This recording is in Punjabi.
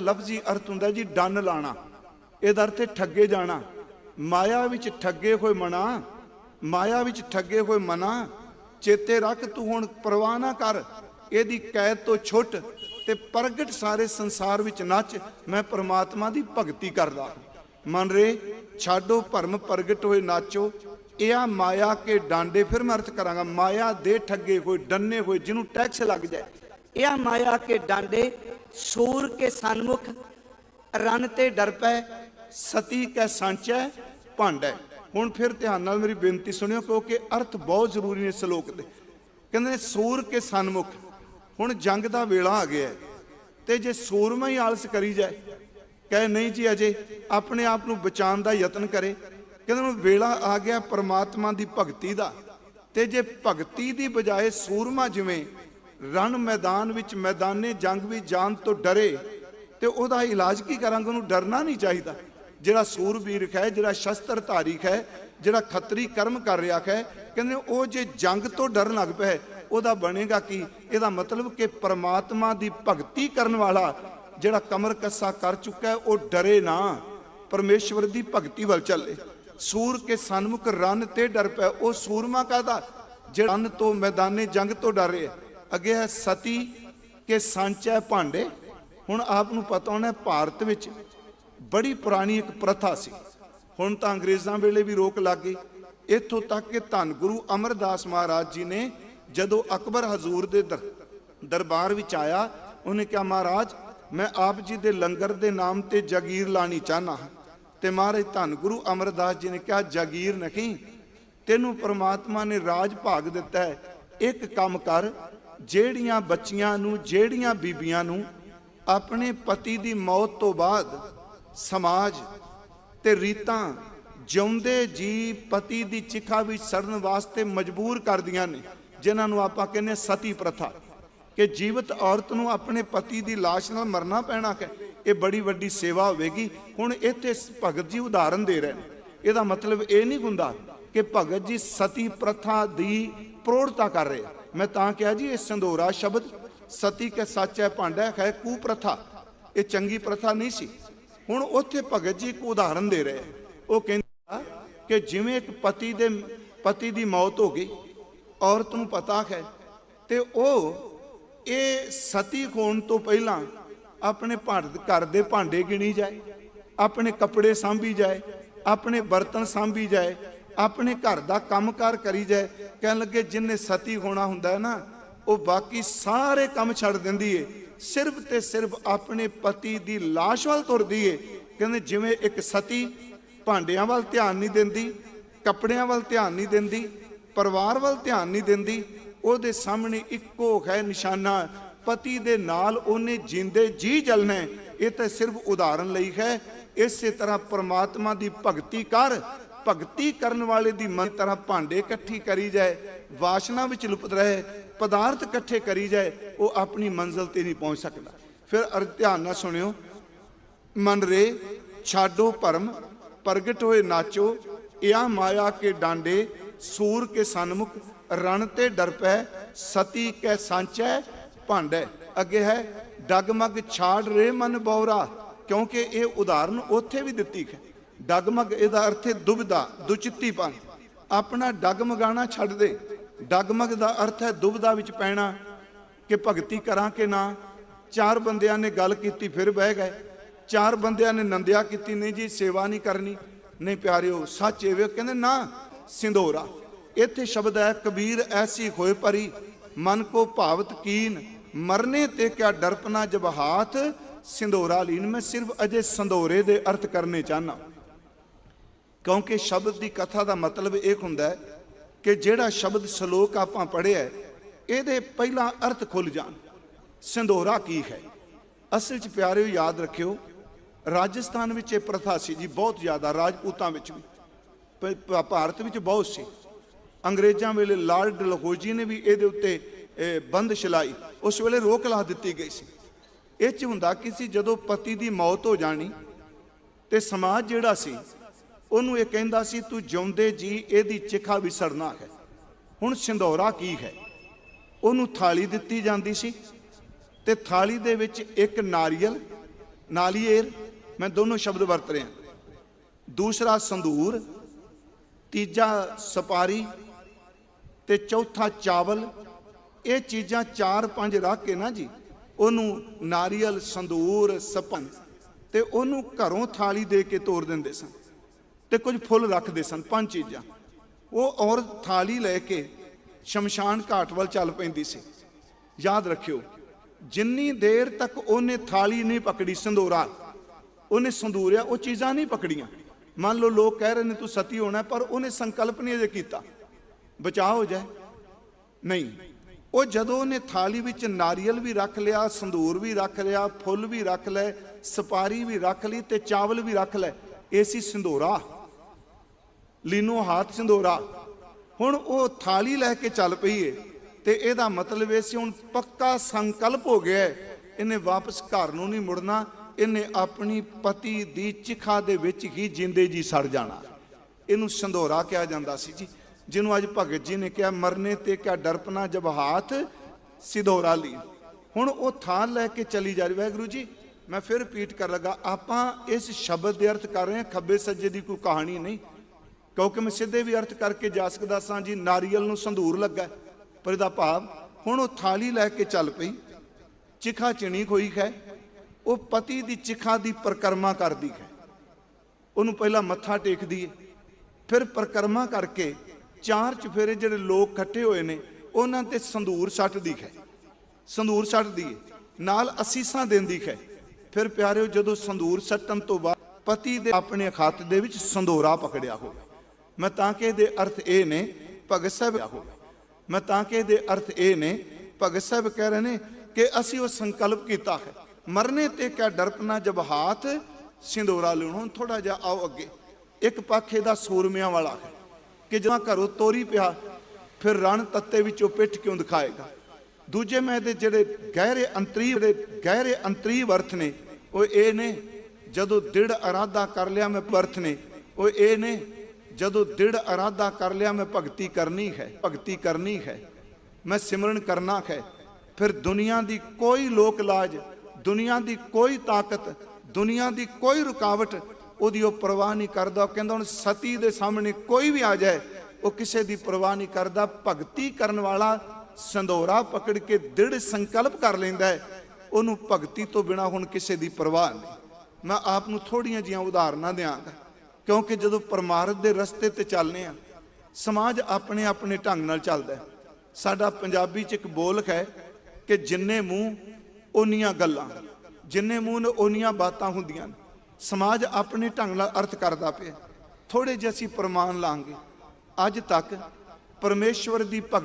ਲਫ਼ਜ਼ੀ ਅਰਥ ਹੁੰਦਾ ਜੀ, ਡੰਨ ਲਾਣਾ। ਇਹਦਾ ਅਰਥ ਹੈ ਠੱਗੇ ਜਾਣਾ। ਮਾਇਆ ਵਿੱਚ ਠੱਗੇ ਹੋਏ ਮਨਾ, ਮਾਇਆ ਵਿੱਚ ਠੱਗੇ ਹੋਏ ਮਨਾ। ਚੇਤੇ ਰੱਖ, ਤੂੰ ਹੁਣ ਪਰਵਾਹ ਨਾ ਕਰ। ਇਹਦੀ ਕੈਦ ਤੋਂ ਛੁੱਟ ਤੇ ਪ੍ਰਗਟ ਸਾਰੇ ਸੰਸਾਰ ਵਿੱਚ ਨੱਚ। ਮੈਂ ਪਰਮਾਤਮਾ ਦੀ ਭਗਤੀ ਕਰਦਾ ਮਨ ਰੇ, ਛਾਡੋ ਭਰਮ ਪ੍ਰਗਟ ਹੋਏ ਨਾਚੋ। ਇਹ ਆ ਮਾਇਆ ਕੇ ਡਾਂਡੇ, ਫਿਰ ਮੈਂ ਅਰਥ ਕਰਾਂਗਾ। ਮਾਇਆ ਦੇ ਠੱਗੇ ਹੋਏ, ਡੰਨੇ ਹੋਏ, ਜਿਹਨੂੰ ਟੈਕਸ ਲੱਗ ਜਾਏ। ਇਹ ਆ ਮਾਇਆ ਕੇ ਡਾਂਡੇ ਸੂਰ ਕੇ ਸਨਮੁਖ ਰਨ ਤੇ ਡਰ ਪੈ, ਸਤੀ ਕੈ ਸਾਂਚੈ, ਭਾਂਡੈ। ਹੁਣ ਫਿਰ ਧਿਆਨ ਨਾਲ ਮੇਰੀ ਬੇਨਤੀ ਸੁਣਿਓ, ਕਿਉਂਕਿ ਅਰਥ ਬਹੁਤ ਜ਼ਰੂਰੀ ਨੇ ਸ਼ਲੋਕ ਦੇ। ਕਹਿੰਦੇ ਨੇ ਸੂਰ ਕੇ ਸਨਮੁਖ, ਹੁਣ ਜੰਗ ਦਾ ਵੇਲਾ ਆ ਗਿਆ ਤੇ ਜੇ ਸੂਰਮਾ ਹੀ ਆਲਸ ਕਰੀ ਜਾਏ, ਕਹੇ ਨਹੀਂ ਜੀ ਅਜੇ, ਆਪਣੇ ਆਪ ਨੂੰ ਬਚਾਉਣ ਦਾ ਯਤਨ ਕਰੇ। ਕਹਿੰਦੇ ਹੁਣ ਵੇਲਾ ਆ ਗਿਆ ਪਰਮਾਤਮਾ ਦੀ ਭਗਤੀ ਦਾ। ਤੇ ਜੇ ਭਗਤੀ ਦੀ ਬਜਾਏ ਸੂਰਮਾ ਜਿਵੇਂ ਰਣ ਮੈਦਾਨ ਵਿੱਚ ਮੈਦਾਨੇ ਜੰਗ ਵੀ ਜਾਣ ਤੋਂ ਡਰੇ ਤੇ ਉਹਦਾ ਇਲਾਜ ਕੀ ਕਰਾਂਗੇ? ਉਹਨੂੰ ਡਰਨਾ ਨਹੀਂ ਚਾਹੀਦਾ। ਜਿਹੜਾ ਸੂਰਬੀਰ ਹੈ ਜਿਹੜਾ ਸ਼ਸਤਰ ਧਾਰੀ ਹੈ ਜਿਹੜਾ ਖੱਤਰੀ ਕਰਮ ਕਰ ਰਿਹਾ ਹੈ ਕਹਿੰਦੇ ਉਹ ਜੇ ਜੰਗ ਤੋਂ ਡਰਨ ਲੱਗ ਪਿਆ ਉਹਦਾ ਬਣੇਗਾ ਕੀ? ਇਹਦਾ ਮਤਲਬ ਕਿ ਪਰਮਾਤਮਾ ਦੀ ਭਗਤੀ ਕਰਨ ਵਾਲਾ ਜਿਹੜਾ ਕਮਰ ਕੱਸਾ ਕਰ ਚੁੱਕਾ ਹੈ, ਉਹ ਡਰੇ ਨਾ। ਪਰਮੇਸ਼ਵਰ ਦੀ ਭਗਤੀ ਵੱਲ ਚੱਲੇ। ਸੂਰ ਕੇ ਸਨਮੁਖ ਰਨ ਤੇ ਡਰ ਪਿਆ ਉਹ ਸੂਰਮਾ ਕਾਦਾ ਜਿਹੜਾ ਰਨ ਤੋਂ ਮੈਦਾਨੇ ਜੰਗ ਤੋਂ ਡਰ ਰਿਹਾ। ਅੱਗੇ ਹੈ ਸਤੀ ਕੇ ਸਾਂਚੈ ਭਾਂਡੇ। ਹੁਣ ਆਪ ਨੂੰ ਪਤਾ ਹੋਣਾ ਭਾਰਤ ਵਿੱਚ ਬੜੀ ਪੁਰਾਣੀ ਇੱਕ ਪ੍ਰਥਾ ਸੀ। ਹੁਣ ਤਾਂ ਅੰਗਰੇਜ਼ਾਂ ਵੇਲੇ ਵੀ ਰੋਕ ਲੱਗ ਗਈ। ਇੱਥੋਂ ਤੱਕ ਕਿ ਧੰਨ ਗੁਰੂ ਅਮਰਦਾਸ ਮਹਾਰਾਜ ਜੀ ਨੇ ਜਦੋਂ ਅਕਬਰ ਹਜ਼ੂਰ ਦੇ ਦਰਬਾਰ ਵਿੱਚ ਆਇਆ, ਉਹਨੇ ਕਿਹਾ, ਮਹਾਰਾਜ, ਮੈਂ ਆਪ ਜੀ ਦੇ ਲੰਗਰ ਦੇ ਨਾਮ ਤੇ ਜਾਗੀਰ ਲਾਣੀ ਚਾਹਨਾ ਹਾਂ। ਤੇ ਮਹਾਰਾਜ ਧੰਨ ਗੁਰੂ ਅਮਰਦਾਸ ਜੀ ਨੇ ਕਿਹਾ, ਜਾਗੀਰ ਨਹੀਂ, ਤੈਨੂੰ ਪ੍ਰਮਾਤਮਾ ਨੇ ਰਾਜ ਭਾਗ ਦਿੱਤਾ ਹੈ। ਇੱਕ ਕੰਮ ਕਰ ਜਿਹੜੀਆਂ ਬੱਚੀਆਂ ਨੂੰ, ਜਿਹੜੀਆਂ ਬੀਬੀਆਂ ਨੂੰ ਆਪਣੇ ਪਤੀ ਦੀ ਮੌਤ ਤੋਂ ਬਾਅਦ ਸਮਾਜ ਤੇ ਰੀਤਾਂ ਜਿਉਂਦੇ ਜੀ ਪਤੀ ਦੀ ਚਿਖਾ ਵਿੱਚ ਸੜਨ ਵਾਸਤੇ ਮਜਬੂਰ ਕਰਦੀਆਂ ਨੇ, ਜਿਨ੍ਹਾਂ ਨੂੰ ਆਪਾਂ ਕਹਿੰਦੇ ਹਾਂ ਸਤੀ ਪ੍ਰਥਾ। ਕਿ ਜੀਵਤ ਔਰਤ ਨੂੰ ਆਪਣੇ ਪਤੀ ਦੀ ਲਾਸ਼ ਨਾਲ ਮਰਨਾ ਪੈਣਾ ਹੈ, ਇਹ ਬੜੀ ਵੱਡੀ ਸੇਵਾ ਹੋਵੇਗੀ। ਹੁਣ ਇੱਥੇ ਭਗਤ ਜੀ ਉਦਾਹਰਨ ਦੇ ਰਹੇ ਨੇ। ਇਹਦਾ ਮਤਲਬ ਇਹ ਨਹੀਂ ਹੁੰਦਾ ਕਿ ਭਗਤ ਜੀ ਸਤੀ ਪ੍ਰਥਾ ਦੀ ਪ੍ਰੋੜਤਾ ਕਰ ਰਹੇ ਮੈਂ ਤਾਂ ਕਿਹਾ ਜੀ, ਇਹ ਸੰਧੋਰਾ ਸ਼ਬਦ ਸਤੀ ਕੇ ਹੈ ਭਾਂਡਾ ਹੈ ਕੂ ਪ੍ਰਥਾ ਇਹ ਚੰਗੀ ਪ੍ਰਥਾ ਨਹੀਂ ਸੀ। ਹੁਣ ਉੱਥੇ ਭਗਤ ਜੀ ਇੱਕ ਉਦਾਹਰਨ ਦੇ ਰਹੇ। ਉਹ ਕਹਿੰਦਾ ਕਿ ਜਿਵੇਂ ਇੱਕ ਪਤੀ ਦੇ, ਪਤੀ ਦੀ ਮੌਤ ਹੋ ਗਈ, ਔਰਤ ਨੂੰ ਪਤਾ ਹੈ, ਤੇ ਉਹ ਇਹ ਸਤੀ ਹੋਣ ਤੋਂ ਪਹਿਲਾਂ ਆਪਣੇ ਭਾਂਡ, ਘਰ ਦੇ ਭਾਂਡੇ ਗਿਣੀ ਜਾਏ, ਆਪਣੇ ਕੱਪੜੇ ਸਾਂਭੀ ਜਾਏ, ਆਪਣੇ ਬਰਤਨ ਸਾਂਭੀ ਜਾਏ, ਆਪਣੇ ਘਰ ਦਾ ਕੰਮਕਾਰ ਕਰੀ ਜਾਏ ਕਹਿਣ ਲੱਗੇ, ਜਿੰਨੇ ਸਤੀ ਹੋਣਾ ਹੁੰਦਾ ਹੈ ਨਾ, ਉਹ ਬਾਕੀ ਸਾਰੇ ਕੰਮ ਛੱਡ ਦਿੰਦੀ ਏ। ਸਿਰਫ ਤੇ ਸਿਰਫ ਆਪਣੇ ਪਤੀ ਦੀ ਲਾਸ਼ ਵੱਲ ਤੁਰਦੀ ਏ। ਕਹਿੰਦੇ ਜਿਵੇਂ ਇੱਕ ਸਤੀ ਭਾਂਡਿਆਂ ਵੱਲ ਧਿਆਨ ਨਹੀਂ ਦਿੰਦੀ, ਕੱਪੜਿਆਂ ਵੱਲ ਧਿਆਨ ਨਹੀਂ ਦਿੰਦੀ, ਪਰਿਵਾਰ ਵੱਲ ਧਿਆਨ ਨਹੀਂ ਦਿੰਦੀ, ਉਹਦੇ ਸਾਹਮਣੇ ਇੱਕੋ ਹੈ ਨਿਸ਼ਾਨਾ। ਪਤੀ ਦੇ ਨਾਲ ਉਹਨੇ ਜਿੰਦੇ ਜੀ ਜਲਣਾ ਇਹ ਤਾਂ ਸਿਰਫ ਉਦਾਹਰਨ ਲਈ ਹੈ। ਇਸੇ ਤਰ੍ਹਾਂ ਪ੍ਰਮਾਤਮਾ ਦੀ ਭਗਤੀ ਕਰ ਭਗਤੀ ਕਰਨ ਵਾਲੇ ਦੀ ਮਨ ਤਰ੍ਹਾਂ ਭਾਂਡੇ ਇਕੱਠੀ ਕਰੀ ਜਾਏ, ਵਾਸ਼ਨਾ ਵਿੱਚ ਲੁਪਤ ਰਹੇ, ਪਦਾਰਥ ਇਕੱਠੇ ਕਰੀ ਜਾਏ, ਉਹ ਆਪਣੀ ਮੰਜ਼ਲ ਤੇ ਨਹੀਂ ਪਹੁੰਚ ਸਕਦਾ। ਫਿਰ ਧਿਆਨ ਨਾਲ ਸੁਣਿਓ। ਮਨ ਰੇ, ਛਾਡੋ ਭਰਮ, ਪ੍ਰਗਟ ਹੋਏ ਨਾਚੋ, ਇਆ ਮਾਇਆ ਕੇ ਡਾਂਡੇ, ਸੂਰ ਕੇ ਸਨਮੁਖ, ਰਣ ਤੇ ਡਰ ਪੈ, ਸਤੀ ਕੈ ਸਾਂਚੈ, ਭਾਂਡੈ। ਅੱਗੇ ਹੈ, ਡਗਮਗ ਛਾੜ ਰੇ ਮਨ ਬੌਰਾ, ਕਿਉਂਕਿ ਇਹ ਉਦਾਹਰਨ ਉੱਥੇ ਵੀ ਦਿੱਤੀ ਹੈ। ਡਗਮਗ ਇਹਦਾ ਅਰਥ ਹੈ ਦੁਬਦਾ, ਦੁਚਿੱਤੀਪਨ। ਆਪਣਾ ਡਗਮਗਾਣਾ ਛੱਡ ਦੇ। ਡਗਮਗ ਦਾ ਅਰਥ ਹੈ ਦੁਬਦਾ ਵਿੱਚ ਪੈਣਾ, ਕਿ ਭਗਤੀ ਕਰਾਂ ਕਿ ਨਾ। ਚਾਰ ਬੰਦਿਆਂ ਨੇ ਗੱਲ ਕੀਤੀ, ਫਿਰ ਬਹਿ ਗਏ। ਚਾਰ ਬੰਦਿਆਂ ਨੇ ਨੰਦਿਆ ਕੀਤੀ, ਨਹੀਂ ਜੀ, ਸੇਵਾ ਨਹੀਂ ਕਰਨੀ। ਨਹੀਂ ਪਿਆਰਿਓ, ਸੱਚ ਇਹ ਵੇ ਕਹਿੰਦੇ ਨਾ, ਸਿੰਧੋਰਾ। ਇੱਥੇ ਸ਼ਬਦ ਹੈ, ਕਬੀਰ ਐਸੀ ਹੋਏ ਪਰੀ, ਮਨ ਕੋ ਭਾਵਤ ਕੀਨ। ਮਰਨੇ ਤੇ ਕਿਆ ਡਰਪਨਾ ਜਬ ਹਾਥ, ਸਿੰਧੋਰਾ ਲੀਨ। ਮੈਂ ਸਿਰਫ ਅਜੇ ਸੰਧੋਰੇ ਦੇ ਅਰਥ ਕਰਨੇ ਚਾਹਨਾ ਕਿਉਂਕਿ ਸ਼ਬਦ ਦੀ ਕਥਾ ਦਾ ਮਤਲਬ ਇਹ ਹੁੰਦਾ ਹੈ ਕਿ ਜਿਹੜਾ ਸ਼ਬਦ ਸ਼ਲੋਕ ਆਪਾਂ ਪੜ੍ਹਿਆ ਇਹਦੇ ਪਹਿਲਾਂ ਅਰਥ ਖੁੱਲ ਜਾਣ। ਸਿੰਧੋਰਾ ਕੀ ਹੈ? ਅਸਲ 'ਚ ਪਿਆਰਿਓ ਯਾਦ ਰੱਖਿਓ ਰਾਜਸਥਾਨ ਵਿੱਚ ਇਹ ਪ੍ਰਥਾ ਸੀ ਜੀ ਬਹੁਤ ਜ਼ਿਆਦਾ ਰਾਜਪੂਤਾਂ ਵਿੱਚ ਵੀ। ਭਾਰਤ ਵਿੱਚ ਬਹੁਤ ਸੀ। ਅੰਗਰੇਜ਼ਾਂ ਵੇਲੇ ਲਾਰਡ ਡਲਹੌਜੀ ਨੇ ਵੀ ਇਹਦੇ ਉੱਤੇ ਇਹ, ਬੰਦਸ਼ ਲਾਈ ਉਸ ਵੇਲੇ ਰੋਕ ਲਾ ਦਿੱਤੀ ਗਈ ਸੀ। ਇਹ ਚ ਹੁੰਦਾ ਕਿ ਸੀ ਜਦੋਂ ਪਤੀ ਦੀ ਮੌਤ ਹੋ ਜਾਣੀ ਤੇ ਸਮਾਜ ਜਿਹੜਾ ਸੀ ਉਹਨੂੰ ਇਹ ਕਹਿੰਦਾ ਸੀ, ਤੂੰ ਜਿਉਂਦੇ ਜੀ, ਇਹਦੀ ਚਿਖਾ ਵਿਸਰਨਾ ਹੈ। ਹੁਣ ਸਿੰਧੌਰਾ ਕੀ ਹੈ? ਉਹਨੂੰ ਥਾਲੀ ਦਿੱਤੀ ਜਾਂਦੀ ਸੀ ਤੇ ਥਾਲੀ ਦੇ ਵਿੱਚ ਇੱਕ ਨਾਰੀਅਲ, ਨਾਲੀਏਰ, ਮੈਂ ਦੋਨੋਂ ਸ਼ਬਦ ਵਰਤ ਰਿਹਾ। ਦੂਸਰਾ ਸੰਧੂਰ, ਤੀਜਾ ਸਪਾਰੀ ਤੇ ਚੌਥਾ ਚਾਵਲ। ਇਹ ਚੀਜ਼ਾਂ ਚਾਰ ਪੰਜ ਰੱਖ ਕੇ ਨਾ ਜੀ, ਉਹਨੂੰ ਨਾਰੀਅਲ, ਸੰਧੂਰ, ਸਪਨ ਤੇ ਉਹਨੂੰ ਘਰੋਂ ਥਾਲੀ ਦੇ ਕੇ ਤੋਰ ਦਿੰਦੇ ਸਨ। ਤੇ ਕੁਝ ਫੁੱਲ ਰੱਖਦੇ ਸਨ, ਪੰਜ ਚੀਜ਼ਾਂ। ਉਹ ਔਰਤ ਥਾਲੀ ਲੈ ਕੇ ਸ਼ਮਸ਼ਾਨ ਘਾਟ ਵੱਲ ਚੱਲ ਪੈਂਦੀ ਸੀ। ਯਾਦ ਰੱਖਿਓ, ਜਿੰਨੀ ਦੇਰ ਤੱਕ ਉਹਨੇ ਥਾਲੀ ਨਹੀਂ ਪਕੜੀ ਸੰਧੂਰਾ, ਉਹਨੇ ਸੰਧੂਰਿਆ, ਉਹ ਚੀਜ਼ਾਂ ਨਹੀਂ ਪਕੜੀਆਂ। ਮੰਨ ਲਓ ਲੋਕ ਕਹਿ ਰਹੇ ਨੇ, ਤੂੰ ਸਤੀ ਹੋਣਾ, ਪਰ ਉਹਨੇ ਸੰਕਲਪ ਨਹੀਂ ਅਜੇ ਕੀਤਾ। ਬਚਾਅ ਹੋ ਜਾਏ। ਨਹੀਂ, ਉਹ ਜਦੋਂ ਉਹਨੇ ਥਾਲੀ ਵਿੱਚ ਨਾਰੀਅਲ ਵੀ ਰੱਖ ਲਿਆ, ਸੰਧੂਰ ਵੀ ਰੱਖ ਲਿਆ, ਫੁੱਲ ਵੀ ਰੱਖ ਲਏ, ਸਪਾਰੀ ਵੀ ਰੱਖ ਲਈ ਤੇ ਚਾਵਲ ਵੀ ਰੱਖ ਲਏ, ਇਹ ਸੀ ਸਿੰਧੂਰਾ। ਲੀਨੋ ਹੱਥ ਸਿੰਧੂਰਾ। ਹੁਣ ਉਹ ਥਾਲੀ ਲੈ ਕੇ ਚੱਲ ਪਈ ਏ ਤੇ ਇਹਦਾ ਮਤਲਬ ਇਹ ਸੀ ਹੁਣ ਪੱਕਾ ਸੰਕਲਪ ਹੋ ਗਿਆ ਇਹਨੇ ਵਾਪਸ ਘਰ ਨੂੰ ਨਹੀਂ ਮੁੜਨਾ, ਇਹਨੇ ਆਪਣੀ ਪਤੀ ਦੀ ਚਿਖਾ ਦੇ ਵਿੱਚ ਹੀ ਜਿੰਦੇ ਜੀ ਸੜ ਜਾਣਾ। ਇਹਨੂੰ ਸੰਧੋਰਾ ਕਿਹਾ ਜਾਂਦਾ ਸੀ ਜੀ, ਜਿਹਨੂੰ ਅੱਜ ਭਗਤ ਜੀ ਨੇ ਕਿਹਾ, ਮਰਨੇ ਤੇ ਕਿਆ ਡਰਪਨਾ ਜਬ ਹਾਥ ਸਿਧੋਰਾ ਲਈ ਹੁਣ ਉਹ ਥਾਲ ਲੈ ਕੇ ਚਲੀ ਜਾ ਰਹੀ, ਵਾਹਿਗੁਰੂ ਜੀ, ਮੈਂ ਫਿਰ ਰਿਪੀਟ ਕਰ ਲਗਾ। ਆਪਾਂ ਇਸ ਸ਼ਬਦ ਦੇ ਅਰਥ ਕਰ ਰਹੇ ਹਾਂ, ਖੱਬੇ ਸੱਜੇ ਦੀ ਕੋਈ ਕਹਾਣੀ ਨਹੀਂ। ਕਿਉਂਕਿ ਮੈਂ ਸਿੱਧੇ ਵੀ ਅਰਥ ਕਰਕੇ ਜਾ ਸਕਦਾ ਸਾਂ ਜੀ, ਨਾਰੀਅਲ ਨੂੰ ਸੰਧੂਰ ਲੱਗਾ ਪਰ ਇਹਦਾ ਭਾਵ ਹੁਣ ਉਹ ਥਾਲੀ ਲੈ ਕੇ ਚੱਲ ਪਈ, ਚਿਖਾ ਚਿਣੀ ਹੋਈ ਹੈ, ਉਹ ਪਤੀ ਦੀ ਚਿਖਾ ਦੀ ਪਰਕਰਮਾ ਕਰਦੀ ਹੈ। ਉਹਨੂੰ ਪਹਿਲਾਂ ਮੱਥਾ ਟੇਕਦੀ ਹੈ, ਫਿਰ ਪਰਕਰਮਾ ਕਰਕੇ ਚਾਰ ਚਫੇਰੇ ਜਿਹੜੇ ਲੋਕ ਇਕੱਠੇ ਹੋਏ ਨੇ, ਉਹਨਾਂ ਤੇ ਸੰਧੂਰ ਸੱਟਦੀ ਹੈ, ਸੰਧੂਰ ਸੱਟਦੀ ਹੈ, ਨਾਲ ਅਸੀਸਾਂ ਦਿੰਦੀ ਹੈ। ਫਿਰ ਪਿਆਰਿਓ ਜਦੋਂ ਸੰਧੂਰ ਸੱਟਣ ਤੋਂ ਬਾਅਦ ਪਤੀ ਦੇ ਆਪਣੇ ਖਾਤੇ ਦੇ ਵਿੱਚ ਸੰਧੋਰਾ ਪਕੜਿਆ ਹੋਵੇ। ਮੈਂ ਤਾਂ ਕਿ ਇਹਦੇ ਅਰਥ ਇਹ ਨੇ, ਭਗਤ ਸਾਹਿਬ ਮੈਂ ਤਾਂ ਕਿ ਇਹਦੇ ਅਰਥ ਇਹ ਨੇ, ਭਗਤ ਸਾਹਿਬ ਕਹਿ ਰਹੇ ਨੇ ਕਿ ਅਸੀਂ ਉਹ ਸੰਕਲਪ ਕੀਤਾ ਹੈ। ਮਰਨੇ ਤੇ ਕਿਆ ਡਰਪਨਾ ਜਬ ਹਾਥ, ਸਿੰਧੋਰਾ ਲੈਣ ਹੁਣ ਥੋੜਾ ਜਿਹਾ ਆਓ ਅੱਗੇ। ਇੱਕ ਪੱਖ ਇਹਦਾ ਸੂਰਮਿਆਂ ਵਾਲਾ ਹੈ ਕਿ ਜਦੋਂ ਘਰੋਂ ਤੋਰੀ ਪਿਆ, ਫਿਰ ਰਣ ਤੱਤੇ ਵਿੱਚੋਂ ਪਿੱਠ ਕਿਉਂ ਦਿਖਾਏਗਾ? ਦੂਜੇ ਮੈਂ ਦੇ ਜਿਹੜੇ ਗਹਿਰੇ ਅੰਤਰੀ ਜਿਹੜੇ ਗਹਿਰੇ ਅੰਤਰੀ ਅਰਥ ਨੇ, ਉਹ ਇਹ ਨੇ, ਜਦੋਂ ਦ੍ਰਿੜ ਅਰਾਦਾ ਕਰ ਲਿਆ ਮੈਂ ਅਰਥ ਨੇ, ਉਹ ਇਹ ਨੇ ਜਦੋਂ ਦ੍ਰਿੜ ਅਰਾਦਾ ਕਰ ਲਿਆ, ਮੈਂ ਭਗਤੀ ਕਰਨੀ ਹੈ, ਭਗਤੀ ਕਰਨੀ ਹੈ, ਮੈਂ ਸਿਮਰਨ ਕਰਨਾ ਹੈ। ਫਿਰ ਦੁਨੀਆ ਦੀ ਕੋਈ ਲੋਕ ਲਾਜ, ਦੁਨੀਆ ਦੀ ਕੋਈ ਤਾਕਤ, ਦੁਨੀਆ ਦੀ ਕੋਈ ਰੁਕਾਵਟ, ਉਹਦੀ ਉਹ ਪਰਵਾਹ ਨਹੀਂ ਕਰਦਾ। ਉਹ ਕਹਿੰਦਾ, ਹੁਣ ਸਤੀ ਦੇ ਸਾਹਮਣੇ ਕੋਈ ਵੀ ਆ ਜਾਏ, ਉਹ ਕਿਸੇ ਦੀ ਪਰਵਾਹ ਨਹੀਂ ਕਰਦਾ। ਭਗਤੀ ਕਰਨ ਵਾਲਾ ਸੰਧੋਰਾ ਪਕੜ ਕੇ ਦ੍ਰਿੜ ਸੰਕਲਪ ਕਰ ਲੈਂਦਾ ਹੈ। ਉਹਨੂੰ ਭਗਤੀ ਤੋਂ ਬਿਨਾ ਹੁਣ ਕਿਸੇ ਦੀ ਪਰਵਾਹ ਨਹੀਂ। ਮੈਂ ਆਪ ਨੂੰ ਥੋੜੀਆਂ ਜੀਆਂ ਉਦਾਹਰਨਾਂ ਦਿਆਂਗਾ। ਕਿਉਂਕਿ ਜਦੋਂ ਪਰਮਾਰਥ ਦੇ ਰਸਤੇ ਤੇ ਚੱਲਨੇ ਆ ਸਮਾਜ ਆਪਣੇ ਆਪਣੇ ਢੰਗ ਨਾਲ ਚੱਲਦਾ ਸਾਡਾ ਪੰਜਾਬੀ ਚ ਇੱਕ ਬੋਲਕ ਹੈ ਕਿ ਜਿੰਨੇ ਮੂੰਹ, ਓਨੀਆਂ ਗੱਲਾਂ। ਜਿੰਨੇ ਮੂੰਹ ਨੇ ਓਨੀਆਂ ਬਾਤਾਂ ਹੁੰਦੀਆਂ ਸਮਾਜ ਆਪਣੇ ਢੰਗ ਨਾਲ ਅਰਥ ਕਰਦਾ ਪਿਆ। ਥੋੜੇ ਜਿਹੇ ਅਸੀਂ ਪ੍ਰਮਾਣ ਲਾਂਗੇ। ਅੱਜ ਤੱਕ ਪਰਮੇਸ਼ਵਰ ਦੀ ਭਗਤੀ